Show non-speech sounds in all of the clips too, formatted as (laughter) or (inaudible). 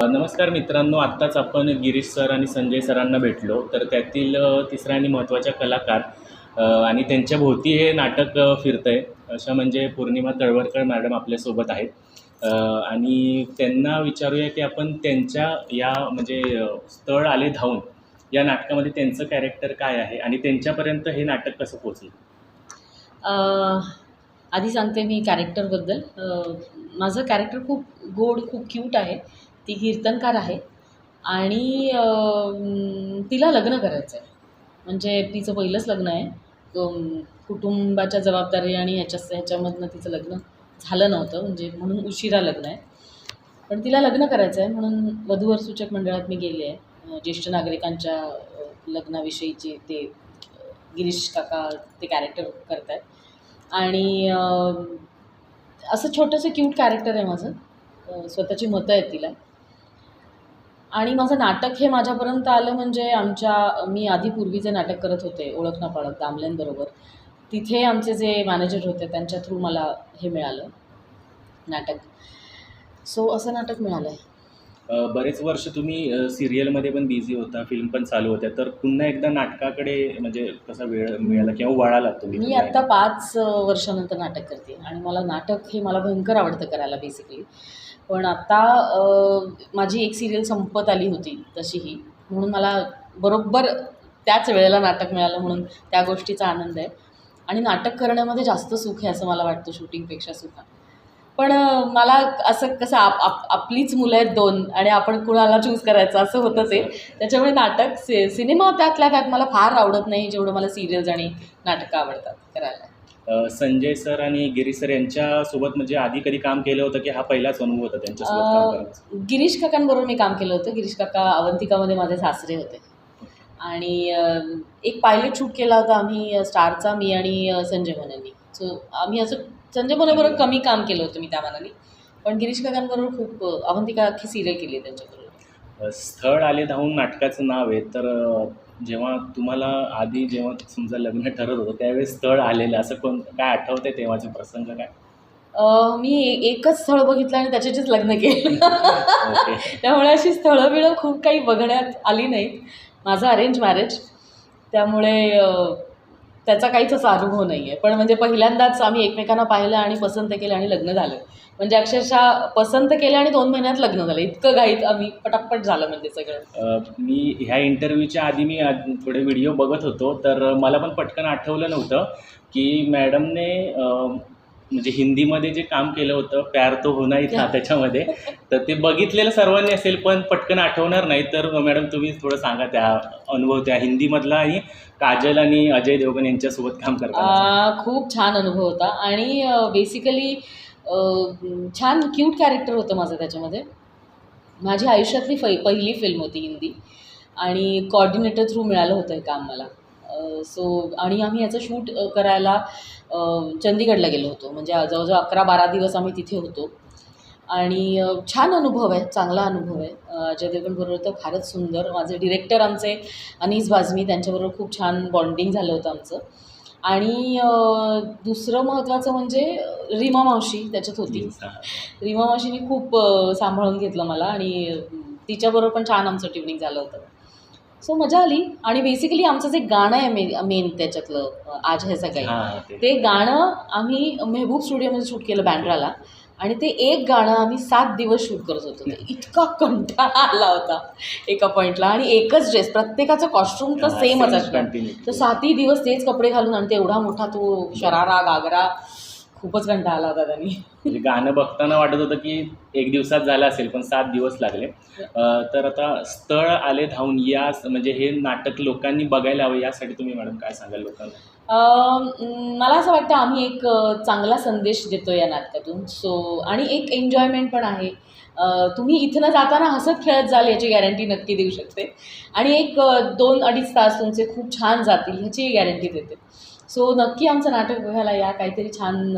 नमस्कार मित्रांनो आत्ताच आपण गिरीश सर आणि संजय सरांना भेटलो. तर त्यातील तिसऱ्या तिसरा आणि महत्त्वाच्या कलाकार आणि त्यांच्या भोवती हे नाटक फिरतं आहे अशा म्हणजे पौर्णिमा तळवरकर मॅडम आपल्यासोबत आहेत. आणि त्यांना विचारूया की आपण त्यांच्या या म्हणजे स्थळ आले धावून या नाटकामध्ये त्यांचं कॅरेक्टर काय आहे आणि त्यांच्यापर्यंत हे नाटक कसं पोचलं आधी सांगते मी कॅरेक्टरबद्दल माझं कॅरेक्टर खूप गोड खूप क्यूट आहे. ती कीर्तनकार आहे. आणि तिला लग्न करायचं आहे म्हणजे तिचं पहिलंच लग्न आहे. कुटुंबाच्या जबाबदारी आणि ह्याच्या ह्याच्यामधनं तिचं लग्न झालं नव्हतं. म्हणजे म्हणून उशिरा लग्न आहे. पण तिला लग्न करायचं आहे म्हणून वधूवर सूचक मंडळात मी गेले आहे. ज्येष्ठ नागरिकांच्या लग्नाविषयीचे ते गिरीश काका ते कॅरेक्टर करत आहेत आणि असं छोटंसं क्यूट कॅरेक्टर आहे माझं. स्वतःची मतं आहेत तिला. आणि माझं नाटक हे माझ्यापर्यंत आलं म्हणजे आमच्या मी आधी पूर्वीचे नाटक करत होते ओळख ना पळत दामल्यांबरोबर तिथे आमचे जे मॅनेजर होते त्यांच्या थ्रू मला हे मिळालं नाटक. सो असं नाटक मिळालं आहे बरेच वर्ष तुम्ही सिरियलमध्ये पण बिझी होता फिल्म पण चालू होत्या तर पुन्हा एकदा नाटकाकडे म्हणजे कसा वेळ मिळाला किंवा वळाला तुम्ही मी आत्ता पाच वर्षानंतर नाटक करते आणि मला नाटक हे मला भयंकर आवडतं करायला बेसिकली पण आत्ता माझी एक सिरियल संपत आली होती तशीही. म्हणून मला बरोबर त्याच वेळेला नाटक मिळालं म्हणून त्या गोष्टीचा आनंद आहे. आणि नाटक करण्यामध्ये जास्त सुख आहे असं मला वाटतं शूटिंगपेक्षा सुद्धा. पण मला असं कसं आप आप आपलीच मुलं आहेत दोन आणि आपण कुणाला चूज करायचं असं होतं ते. त्याच्यामुळे नाटक से सिनेमा त्यातल्या त्यात मला फार आवडत नाही जेवढं मला सिरियल्स आणि नाटकं आवडतात करायला. संजय सर आणि गिरीश सर यांच्यासोबत म्हणजे आधी कधी काम केलं होतं की हा पहिलाच अनुभव होता त्यांच्यासोबत गिरीश काकांबरोबर मी काम केलं होतं. गिरीश काका अवंतिकामध्ये माझे सासरे होते. आणि एक पायलट शूट केला होता आम्ही स्टारचा मी आणि संजय मोनेंनी. सो आम्ही असं संजय मोनेबरोबर कमी काम केलं होतं मी त्या मानाने. पण गिरीश काकांबरोबर खूप अवंतिका अख्खी सिरियल केली आहे त्यांच्याबरोबर. स्थळ आले धावून नाटकाचं नाव आहे तर जेव्हा तुम्हाला आधी जेव्हा समजा लग्न ठरत होतं त्यावेळेस स्थळ आलेलं असं कोण काय आठवतंय तेव्हाचे प्रसंग काय? मी एकच स्थळ बघितलं आणि त्याच्याचीच लग्न केलं. त्यामुळे अशी स्थळं बिळं खूप काही बघण्यात आली नाहीत. माझं अरेंज मॅरेज त्यामुळे त्याचा काहीच असा अनुभव नाही आहे पण म्हणजे पहिल्यांदाच आम्ही एकमेकांना पाहिलं आणि पसंत केलं आणि लग्न झालं. म्हणजे अक्षरशः पसंत केलं आणि दोन महिन्यात लग्न झालं. इतकं घाईत आम्ही पटापट झालं म्हणजे सगळं. मी ह्या इंटरव्ह्यूच्या आधी मी आज थोडे व्हिडिओ बघत होतो. तर मला पण पटकन आठवलं नव्हतं की मॅडमने म्हणजे हिंदीमध्ये जे काम केलं होतं प्यार तो होना ही था (laughs) त्याच्यामध्ये तर ते बघितलेलं सर्वांनी असेल पण पटकन आठवणार नाही. तर मॅडम तुम्ही थोडं सांगा त्या अनुभव त्या हिंदीमधला आणि काजल आणि अजय देवगण यांच्यासोबत काम करताना. आ, खूप छान अनुभव होता. आणि बेसिकली छान क्यूट कॅरेक्टर होतं माझं त्याच्यामध्ये. माझी आयुष्यातली फै पहिली फिल्म होती हिंदी. आणि कॉर्डिनेटर थ्रू मिळालं होतं हे काम मला. सो आणि आम्ही याचं शूट करायला चंदीगडला गेलो होतो. म्हणजे जवळजवळ अकरा बारा दिवस आम्ही तिथे होतो. आणि छान अनुभव आहे चांगला अनुभव आहे. अजय देवगणबरोबर तर फारच सुंदर. माझे डिरेक्टर आमचे अनीस बाझमी त्यांच्याबरोबर खूप छान बॉन्डिंग झालं होतं आमचं. आणि दुसरं महत्त्वाचं म्हणजे रीमा मावशी त्याच्यात होती. रीमा मावशीने खूप सांभाळून घेतलं मला आणि तिच्याबरोबर पण छान आमचं ट्युनिंग झालं होतं. सो मजा आली. आणि बेसिकली आमचं जे गाणं आहे मे मेन त्याच्यातलं आज है सकाळी हां ते. गाणं आम्ही मेहबूब स्टुडिओमध्ये शूट केलं बँड्राला. आणि ते एक गाणं आम्ही सात दिवस शूट करत होतो. ते इतका कंटाळा आला होता एका पॉईंटला आणि एकच ड्रेस प्रत्येकाचं कॉस्ट्युम तर सेमच असणार continue. तर सातही दिवस तेच कपडे घालून आणि ते एवढा मोठा तो शरारा गागरा खूपच कंटाळा आला होता त्यांनी. म्हणजे गाणं बघताना वाटत होतं की एक दिवसात झालं असेल पण सात दिवस लागले. अ, तर आता स्थळ आले धावून या म्हणजे हे नाटक लोकांनी बघायला हवं यासाठी तुम्ही मॅडम काय सांगाल लोकांना? अं, म, मला असं वाटतं आम्ही एक अ, चांगला संदेश देतो या नाटकातून. सो आणि एक एन्जॉयमेंट पण आहे. अ, तुम्ही इथनं जाताना हसत खेळत जाल याची गॅरंटी नक्की देऊ शकते. आणि एक अ, दोन अडीच तास तुमचे खूप छान जातील ह्याची गॅरंटी देते. सो नक्की आमचं नाटक बघायला या. काहीतरी छान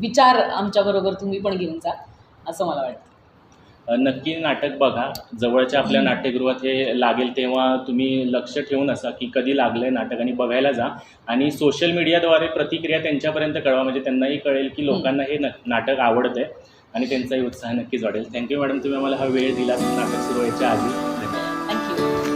विचार आमच्याबरोबर तुम्ही पण घेऊन जा असं मला वाटतं. नक्की नाटक बघा. जवळच्या आपल्या नाट्यगृहात हे लागेल तेव्हा तुम्ही लक्ष ठेवून असा की कधी लागलं आहे नाटक आणि बघायला जा. आणि सोशल मीडियाद्वारे प्रतिक्रिया त्यांच्यापर्यंत कळवा. म्हणजे त्यांनाही कळेल की लोकांना हे न नाटक आवडतं आहे आणि त्यांचाही उत्साह नक्कीच वाढेल. थँक्यू मॅडम तुम्ही आम्हाला हा वेळ दिला नाटक सुरू व्हायच्या आधी. धन्यवाद. थँक्यू